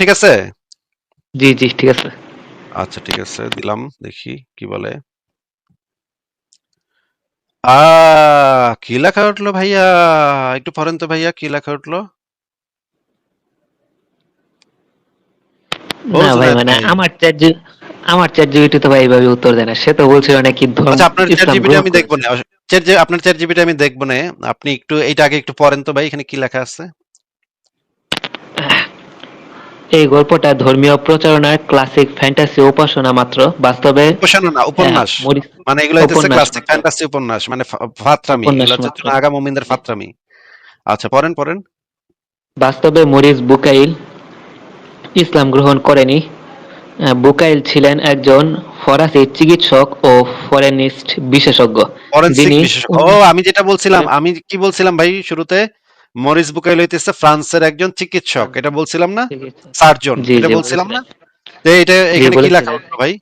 ঠিক আছে? জি জি ঠিক আছে। আচ্ছা ঠিক আছে দিলাম দেখি কি বলে। আ কি লেখা উঠল ভাইয়া? একটু পড়েন তো ভাইয়া কি লেখা উঠল? না ভাই মানে। আমার চ্যাট আমার চ্যাট জিপিটি তো ভাই এইভাবে উত্তর দেয় না। সে তো বলছিল নাকি আচ্ছা আপনার চ্যাট জিপিটি আমি দেখব না। চ্যাট আপনার চ্যাট জিপিটি আমি দেখব না। আপনি একটু এইটা আগে একটু পড়েন তো ভাই এখানে কি লেখা আছে? এই গল্পটা ধর্মীয় প্রচারণার ক্লাসিক ফ্যান্টাসি উপাসনা মাত্র বাস্তবে উপাসনা না উপন্যাস। হ্যাঁ, মানে এগুলো হচ্ছে ক্লাসিক ফ্যান্টাসি উপন্যাস মানে ফাত্রামি। আগা মোমিনদের ফাত্রামি। আচ্ছা পড়েন পড়েন। বাস্তবে মরিস বুকাইল ইসলাম গ্রহণ করেনি। বুকাইল ছিলেন একজন ফরাসি চিকিৎসক ও ফরেনিস্ট বিশেষজ্ঞ। ও আমি যেটা বলছিলাম আমি কি বলছিলাম ভাই শুরুতে? মরিস বুকাইল হইতেছে ফ্রান্সের একজন চিকিৎসক এটা বলছিলাম না? সার্জন এটা বলছিলাম না? এটা এখানে কি লেখা উঠল ভাই?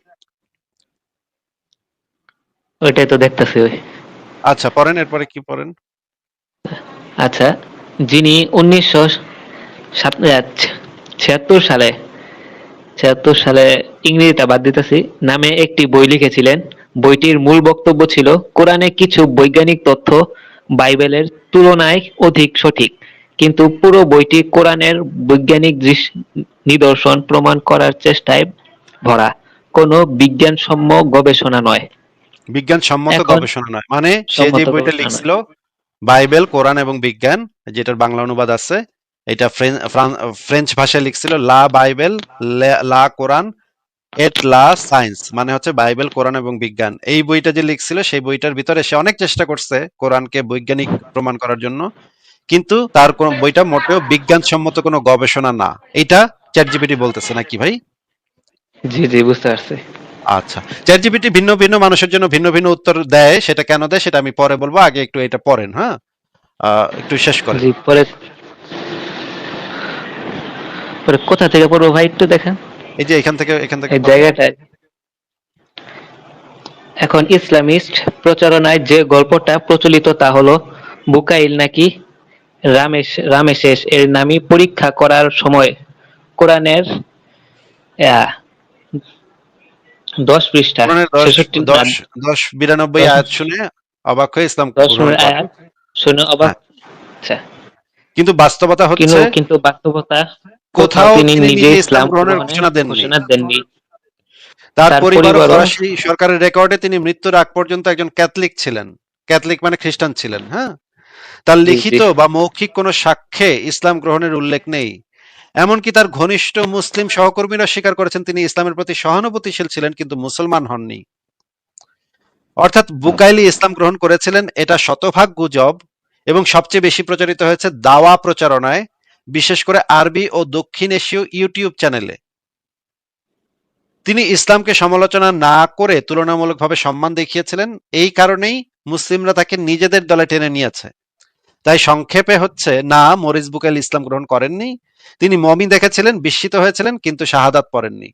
ওইটাই তো দেখতেছি ওই। আচ্ছা পড়েন এরপরে কি পড়েন? আচ্ছা যিনি উনিশশো ছিয়াত্তর সালে ছিয়াত্তর সালে ইংরেজিটা বাদ দিতেছি নামে একটি বই লিখেছিলেন। বইটির মূল বক্তব্য ছিল কোরআনে কিছু বৈজ্ঞানিক তথ্য বাইবেলের তুলনায় অধিক সঠিক। কিন্তু পুরো বইটি কোরআনের বৈজ্ঞানিক নিদর্শন প্রমাণ করার চেষ্টায় ভরা। কোনো বিজ্ঞানসম্ম গবেষণা নয়। বিজ্ঞান সম্মত গবেষণা নয়। মানে সে যে বইটা লিখছিল বাইবেল কোরআন এবং বিজ্ঞান যেটার বাংলা অনুবাদ আছে এটা ফ্রেঞ্চ ভাষায় লিখছিল লা বাইবেল লে- লা কোরআন এট লা সায়েন্স মানে হচ্ছে বাইবেল কোরআন এবং বিজ্ঞান। এই বইটা যে লিখছিল সেই বইটার ভিতরে সে অনেক চেষ্টা করছে কোরআনকে বৈজ্ঞানিক প্রমাণ করার জন্য। কিন্তু তার কোন বইটা মোটেও বিজ্ঞানসম্মত কোনো গবেষণা না। এটা চ্যাট জিপিটি বলতেছে নাকি ভাই? জি জি বুঝতে পারছি। আচ্ছা। চ্যাট জিপিটি ভিন্ন ভিন্ন মানুষের জন্য ভিন্ন ভিন্ন উত্তর দেয় সেটা কেন দেয় সেটা আমি পরে বলব। আগে একটু এটা পড়েন হ্যাঁ? একটু শেষ করেন। জি পরে পরে কোথা থেকে পড়ব ভাই একটু দেখেন। এই যে এখান থেকে এখান থেকে জায়গাটায়। এখন ইসলামিস্ট প্রচারণায় যে গল্পটা প্রচলিত তা হলো বুকাইল নাকি রামেশ রামেশেষ এর নামই পরীক্ষা করার সময় কোরআনের দশ পৃষ্ঠা দশ বিরানব্বই আয়াত শুনে অবাক হয়ে ইসলাম শুনে অবাক কিন্তু বাস্তবতা কিন্তু হচ্ছে কিন্তু বাস্তবতা কোথাও তিনি নিজে ইসলাম গ্রহণের ঘোষণা দেননি। তার পরিবার ফরাসি সরকারের রেকর্ডে তিনি মৃত্যুর আগ পর্যন্ত একজন ক্যাথলিক ছিলেন। ক্যাথলিক মানে খ্রিস্টান ছিলেন হ্যাঁ? তার। লিখিত বা মৌখিক কোনো সাক্ষ্যে ইসলাম গ্রহণের উল্লেখ নেই। এমনকি তার ঘনিষ্ঠ মুসলিম সহকর্মীরা স্বীকার করেছেন তিনি ইসলামের প্রতি সহানুভূতিশীল ছিলেন কিন্তু মুসলমান হননি। অর্থাৎ বুকাইলি ইসলাম গ্রহণ করেছিলেন এটা শতভাগ গুজব এবং সবচেয়ে বেশি প্রচারিত হয়েছে দাওয়া প্রচারণায়। বিশেষ করে আরবি ও দক্ষিণ এশীয় ইউটিউব চ্যানেলে। তিনি ইসলামকে সমালোচনা না করে তুলনামূলকভাবে সম্মান দেখিয়েছিলেন। এই কারণেই মুসলিমরা তাকে নিজেদের দলে টেনে নিয়েছে। তাই সংক্ষেপে হচ্ছে, না, মরিস বুকাইল ইসলাম গ্রহণ করেননি। তিনি মমি দেখেছিলেন, বিস্মিত হয়েছিলেন, কিন্তু শাহাদাত পড়েননি।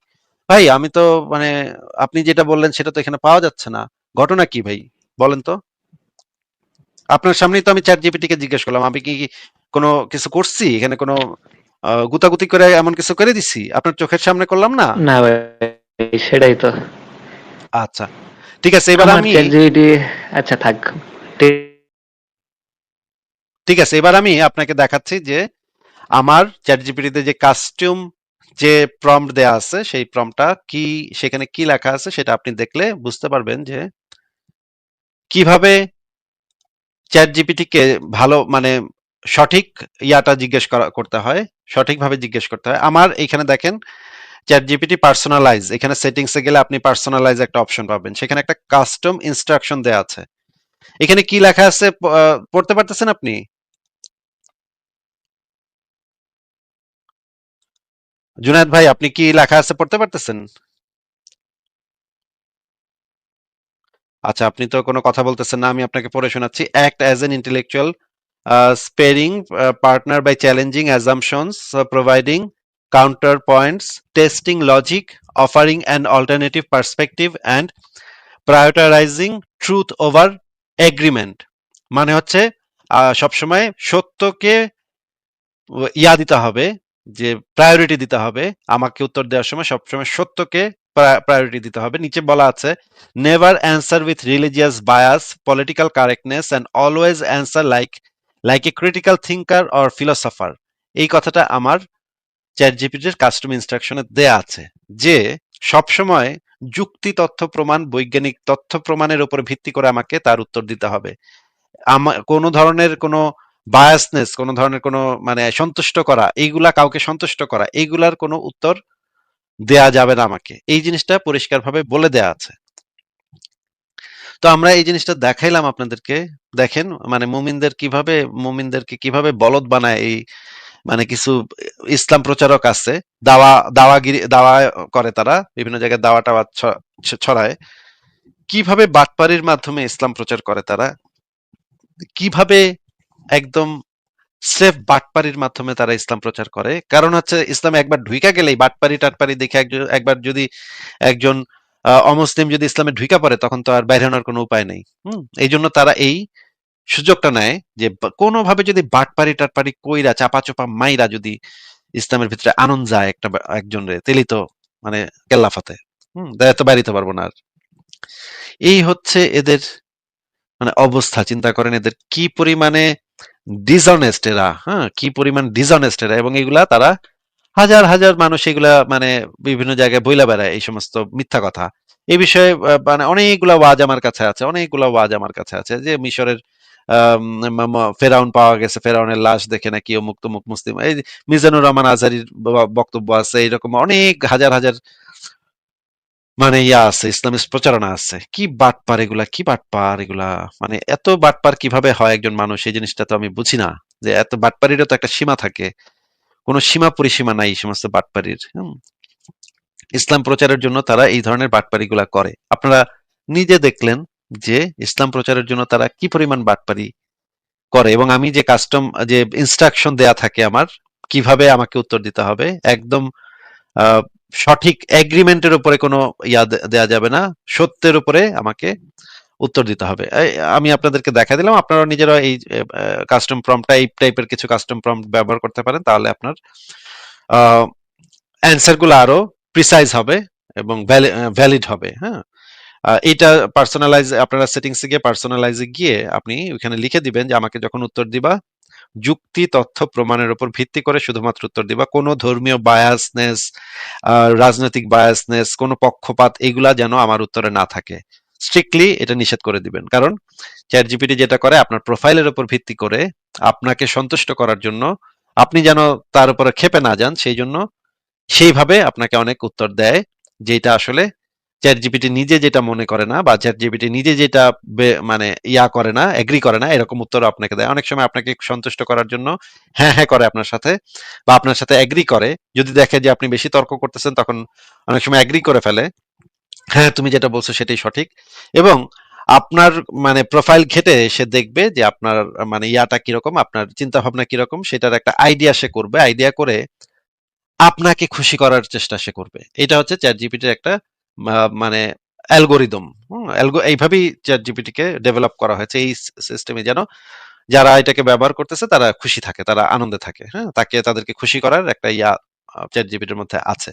ভাই, আমি তো মানে আপনি যেটা বললেন সেটা তো এখানে পাওয়া যাচ্ছে না। ঘটনা কি ভাই? বলেন তো। আপনার সামনেই তো আমি চ্যাট জিপিটিকে জিজ্ঞেস করলাম, আমি কি কোনো কিছু করছি? এখানে কোনো গুতাগুতি করে এমন কিছু করে দিছি? আপনার চোখের সামনে করলাম না? না ভাই সেটাই তো। আচ্ছা ঠিক আছে এবার আমি আচ্ছা থাক। ঠিক- ঠিক আছে এবার আমি আপনাকে দেখাচ্ছি যে আমার চ্যাট জিপিটিতে যে কাস্টিউম যে প্রম্পট দেয়া আছে সেই প্রম্পটটা কি সেখানে কি লেখা আছে সেটা আপনি দেখলে বুঝতে পারবেন যে কীভাবে চ্যাট জিপিটিকে ভালো মানে সঠিক ইয়াটা জিজ্ঞেস করা, করতে হয়, সঠিকভাবে জিজ্ঞেস করতে হয়। আমার এখানে দেখেন চ্যাট জিপিটি পার্সোনালাইজ এখানে সেটিংসে গেলে আপনি পার্সোনালাইজ একটা অপশন পাবেন। সেখানে একটা কাস্টম ইনস্ট্রাকশন দেয়া আছে। এখানে কি লেখা আছে পড়তে পারতেছেন আপনি? জুনায়েদ ভাই, আপনি কি লেখা আছে, পড়তে পারতেছেন? আচ্ছা আপনি তো কোনো কথা বলতেছেন না, আমি আপনাকে পড়ে শোনাচ্ছি। Act as an intellectual sparring partner by challenging assumptions providing counter points testing logic offering an alternative perspective and prioritising truth over agreement মানে হচ্ছে সবসময় সত্যকে ইয়া দিতে হবে, যে প্রায়োরিটি দিতে হবে। আমাকে উত্তর দেওয়ার সময় সবসময় সত্যকে প্রায়োরিটি দিতে হবে। নিচে বলা আছে never answer with religious bias political correctness and always answer like like a critical thinker or philosopher এই কথাটা আমার চ্যাট জিপিটির কাস্টম ইনস্ট্রাকশনে দেয়া আছে, যে সবসময় যুক্তি তথ্য প্রমাণ, বৈজ্ঞানিক তথ্য প্রমাণের উপর ভিত্তি করে আমাকে তার উত্তর দিতে হবে। আমার কোনো ধরনের কোনো বায়াসনেস কোনো ধরনের কোনো মানে সন্তুষ্ট করা, এইগুলা কাউকে সন্তুষ্ট করা, এইগুলার কোনো উত্তর দেয়া যাবে না আমাকে। এই জিনিসটা পরিষ্কারভাবে বলে দেয়া আছে। তো আমরা এই জিনিসটা দেখাইলাম আপনাদেরকে। দেখেন মানে মুমিনদের কীভাবে, মুমিনদেরকে কীভাবে বলদ বানায় এই মানে কিছু ইসলাম প্রচারক আছে। দাওয়া, দাওয়াগিরি, দাওয়া করে তারা, বিভিন্ন জায়গায় দাওয়া টাওয়া ছড়ায়। কীভাবে বাটপারির মাধ্যমে ইসলাম প্রচার করে তারা? কীভাবে একদম স্রেফ বাটপারির মাধ্যমে তারা ইসলাম প্রচার করে? কারণ হচ্ছে, ইসলামে একবার ঢুইকা গেলেই বাটপারি টাটপারি দেখে একজন- একবার যদি একজন অমুসলিম যদি ইসলামে ঢুইকা পড়ে, তখন তো আর বাইরে আনার কোনো উপায় নেই। হুম এই জন্য তারা এই সুযোগটা নেয় যে কোনোভাবে যদি বাটপারি টাটপারি কইরা চাপা চোপা মাইরা যদি ইসলামের ভিতরে আনন্দ যায় একটা বা- একজনের তেলি তো মানে কেল্লাফাতে, হম তো বাড়িতে পারব না আর। এই হচ্ছে এদের মানে অবস্থা, চিন্তা করেন এদের কি পরিমাণে ডিসঅনেস্ট এরা হ্যাঁ কি পরিমাণ ডিসঅনেস্ট এরা, এবং এগুলা তারা হাজার হাজার মানুষ এগুলা মানে বিভিন্ন জায়গায় বইলা বেড়ায় এই সমস্ত মিথ্যা কথা। এই বিষয়ে মানে অনেকগুলা ওয়াজ আমার কাছে আছে, অনেকগুলা ওয়াজ আমার কাছে আছে যে মিশরের ফেরাউন পাওয়া গেছে, ফেরাউনের লাশ দেখে নাকি অমুক তমুক মুসলিম, এই মিজানুর রহমান আজহারির ব- বক্তব্য আছে, এইরকম অনেক হাজার হাজার মানে ইয়া আছে ইসলামিক প্রচারণা আছে। কি বাটপার এগুলা, কি বাটপার এগুলা মানে এত বাটপার কীভাবে হয় একজন মানুষ, এই জিনিসটা তো আমি বুঝি না, যে এত বাটপারিরও তো একটা সীমা থাকে। কোনো সীমা পরিসীমা নাই এই সমস্ত বাটপারির হুম। ইসলাম প্রচারের জন্য তারা এই ধরনের বাটপারি গুলা করে আপনারা নিজে দেখলেন যে ইসলাম প্রচারের জন্য তারা কি পরিমাণ বাটপারি করে এবং আমি যে কাস্টম যে ইনস্ট্রাকশন দেয়া থাকে আমার, কীভাবে আমাকে উত্তর দিতে হবে, একদম সঠিক এগ্রিমেন্টের উপরে কোনো ইয়া দেয়া যাবে না সত্যের উপরে আমাকে উত্তর দিতে হবে। আমি আপনাদেরকে দেখা দিলাম আপনারা নিজেরা এই কাস্টম প্রম্পটটা এই টাইপের কিছু কাস্টম প্রম্পট ব্যবহার করতে পারেন, তাহলে আপনার অ্যান্সারগুলো আরও প্রিসাইজ হবে এবং ভ্যালিড হবে হ্যাঁ? এটা পার্সোনালাইজ আপনারা সেটিংস গিয়ে পার্সোনালাইজে গিয়ে আপনি ওখানে লিখে দিবেন যে আমাকে যখন উত্তর দিবা, যুক্তি, তথ্য, প্রমাণের উপর ভিত্তি করে শুধুমাত্র উত্তর দিবা। কোনো ধর্মীয় বায়াসনেস রাজনৈতিক বায়াসনেস কোনো পক্ষপাত, এগুলা যেন আমার উত্তরে না থাকে। স্ট্রিক্টলি এটা নিষেধ করে দিবেন। কারণ চ্যাট জিপিটি যেটা করে, আপনার প্রোফাইলের উপর ভিত্তি করে আপনাকে সন্তুষ্ট করার জন্য আপনি যেন তার উপরে খেপে না যান, সেই জন্য সেইভাবে আপনাকে অনেক উত্তর দেয়, যেটা আসলে চ্যাট জিপিটি নিজে যেটা মনে করে না বা চ্যাট জিপিটি নিজে যেটা মানে ইয়া করে না এগ্রি করে না, এরকম উত্তর আপনাকে দেয়। অনেক সময় আপনাকে সন্তুষ্ট করার জন্য হ্যাঁ হ্যাঁ করে আপনার সাথে বা আপনার সাথে এগ্রি করে। যদি দেখে যে আপনি বেশি তর্ক করতেছেন, তখন অনেক সময় এগ্রি করে ফেলে। হ্যাঁ তুমি যেটা বলছো সেটাই সঠিক। এবং আপনার মানে প্রোফাইল ঘেটে সে দেখবে যে আপনার মানে ইয়াটা কীরকম, আপনার চিন্তা ভাবনা কীরকম, সেটার একটা আইডিয়া সে করবে। আইডিয়া করে আপনাকে খুশি করার চেষ্টা সে করবে। এটা হচ্ছে চ্যাট জিপিটির একটা মানে অ্যালগোরিদম এইভাবেই চ্যাট জিপিটিকে ডেভেলপ করা হয়েছে। এই সিস্টেমে যেন যারা এটাকে ব্যবহার করতেছে, তারা খুশি থাকে, তারা আনন্দে থাকে। হ্যাঁ তাকে, তাদেরকে খুশি করার একটা ইয়া চ্যাট জিপিটির মধ্যে আছে।